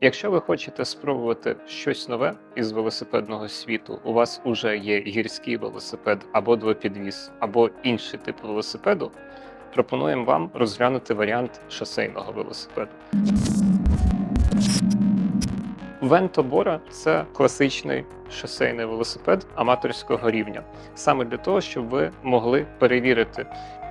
Якщо ви хочете спробувати щось нове із велосипедного світу, у вас уже є гірський велосипед або двопідвіз, або інший тип велосипеду, пропонуємо вам розглянути варіант шосейного велосипеду. Венто Бора це класичний шосейний велосипед аматорського рівня, саме для того, щоб ви могли перевірити,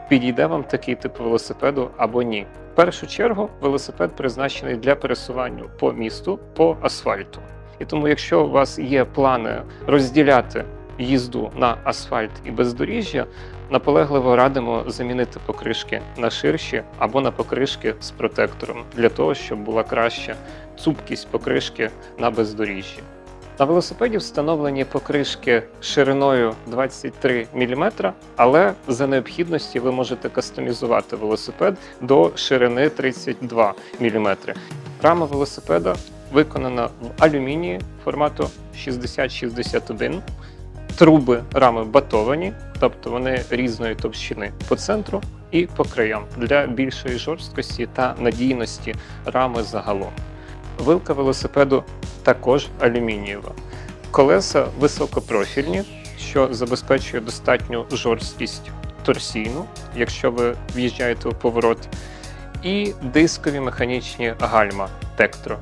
підійде вам такий тип велосипеду або ні. В першу чергу велосипед призначений для пересування по місту по асфальту. І тому, якщо у вас є плани розділяти їзду на асфальт і бездоріжжя, наполегливо радимо замінити покришки на ширші або на покришки з протектором для того, щоб була краща цупкість покришки на бездоріжжі. На велосипеді встановлені покришки шириною 23 мм, але за необхідності ви можете кастомізувати велосипед до ширини 32 мм. Рама велосипеда виконана в алюмінії формату 6061. Труби рами батовані, тобто вони різної товщини по центру і по краям для більшої жорсткості та надійності рами загалом. Вилка велосипеду також алюмінієва. Колеса високопрофільні, що забезпечує достатню жорсткість торсійну, якщо ви в'їжджаєте у поворот, і дискові механічні гальма Тектро.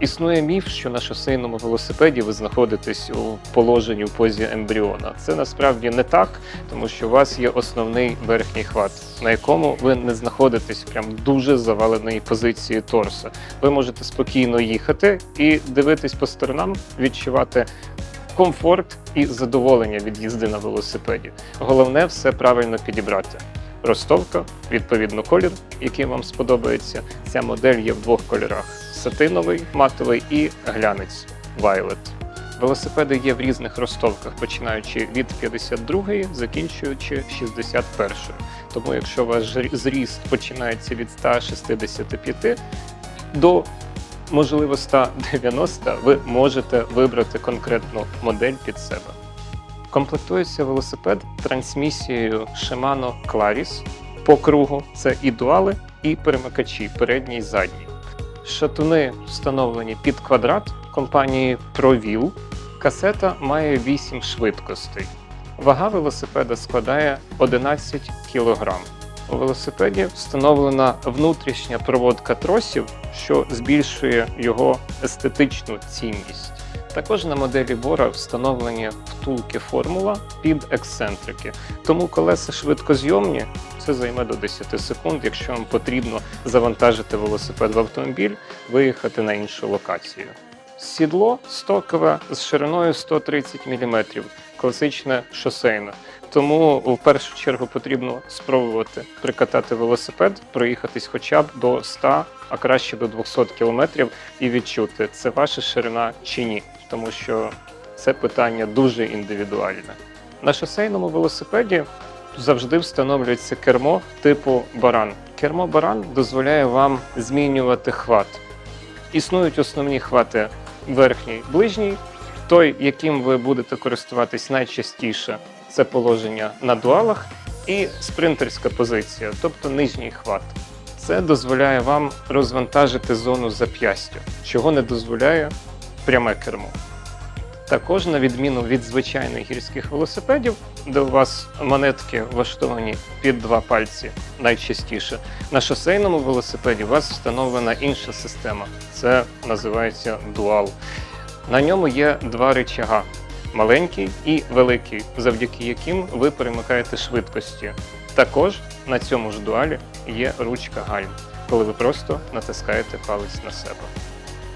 Існує міф, що на шосейному велосипеді ви знаходитесь у положенні у позі ембріона. Це насправді не так, тому що у вас є основний верхній хват, на якому ви не знаходитесь прям дуже заваленої позиції торса. Ви можете спокійно їхати і дивитись по сторонам, відчувати комфорт і задоволення від їзди на велосипеді. Головне все правильно підібрати. Ростовка, відповідно, колір, який вам сподобається. Ця модель є в двох кольорах: сатиновий, матовий і глянець Violet. Велосипеди є в різних ростовках, починаючи від 52-ї, закінчуючи 61-ї. Тому, якщо ваш зріст починається від 165 до можливо 190, ви можете вибрати конкретну модель під себе. Комплектується велосипед трансмісією Shimano Claris по кругу. Це і дуали, і перемикачі передній і задній. Шатуни встановлені під квадрат компанії ProWheel. Касета має 8 швидкостей. Вага велосипеда складає 11 кг. У велосипеді встановлена внутрішня проводка тросів, що збільшує його естетичну цінність. Також на моделі Бора встановлені втулки формула під ексцентрики. Тому колеса швидкозйомні, це займе до 10 секунд, якщо вам потрібно завантажити велосипед в автомобіль, виїхати на іншу локацію. Сідло стокове з шириною 130 мм, класичне шосейне. Тому в першу чергу потрібно спробувати прикатати велосипед, проїхатись хоча б до 100, а краще до 200 км і відчути, це ваша ширина чи ні, тому що це питання дуже індивідуальне. На шосейному велосипеді завжди встановлюється кермо типу баран. Кермо баран дозволяє вам змінювати хват. Існують основні хвати верхній, ближній. Той, яким ви будете користуватись найчастіше, це положення на дуалах і спринтерська позиція, тобто нижній хват. Це дозволяє вам розвантажити зону зап'ястя, чого не дозволяє пряме кермо. Також, на відміну від звичайних гірських велосипедів, де у вас монетки влаштовані під два пальці найчастіше, на шосейному велосипеді у вас встановлена інша система. Це називається дуал. На ньому є два рычага маленький і великий, завдяки яким ви перемикаєте швидкості. Також на цьому ж дуалі є ручка гальм, коли ви просто натискаєте палець на себе.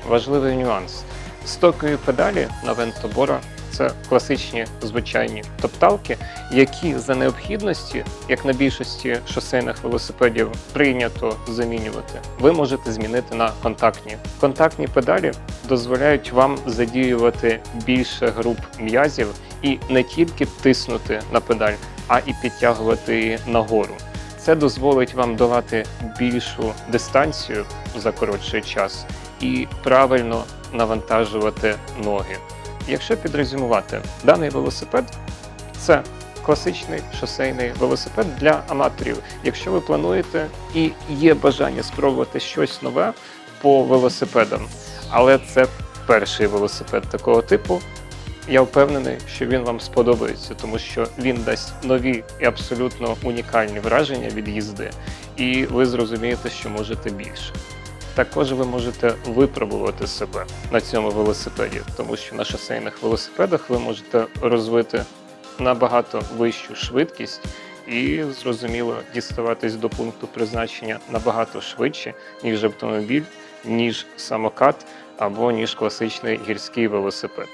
Важливий нюанс. Стокові педалі на Вентобора це класичні звичайні топталки, які за необхідності, як на більшості шосейних велосипедів, прийнято замінювати. Ви можете змінити на контактні. Контактні педалі дозволяють вам задіювати більше груп м'язів і не тільки тиснути на педаль, а і підтягувати її нагору. Це дозволить вам долати більшу дистанцію за коротший час і правильно навантажувати ноги. Якщо підрезюмувати, даний велосипед це класичний шосейний велосипед для аматорів. Якщо ви плануєте і є бажання спробувати щось нове по велосипедам, Але це перший велосипед такого типу. Я впевнений, що він вам сподобається, тому що він дасть нові і абсолютно унікальні враження від їзди, і ви зрозумієте, що можете більше. Також ви можете випробувати себе на цьому велосипеді, тому що на шосейних велосипедах ви можете розвити набагато вищу швидкість і зрозуміло діставатись до пункту призначення набагато швидше, ніж автомобіль, ніж самокат або ніж класичний гірський велосипед.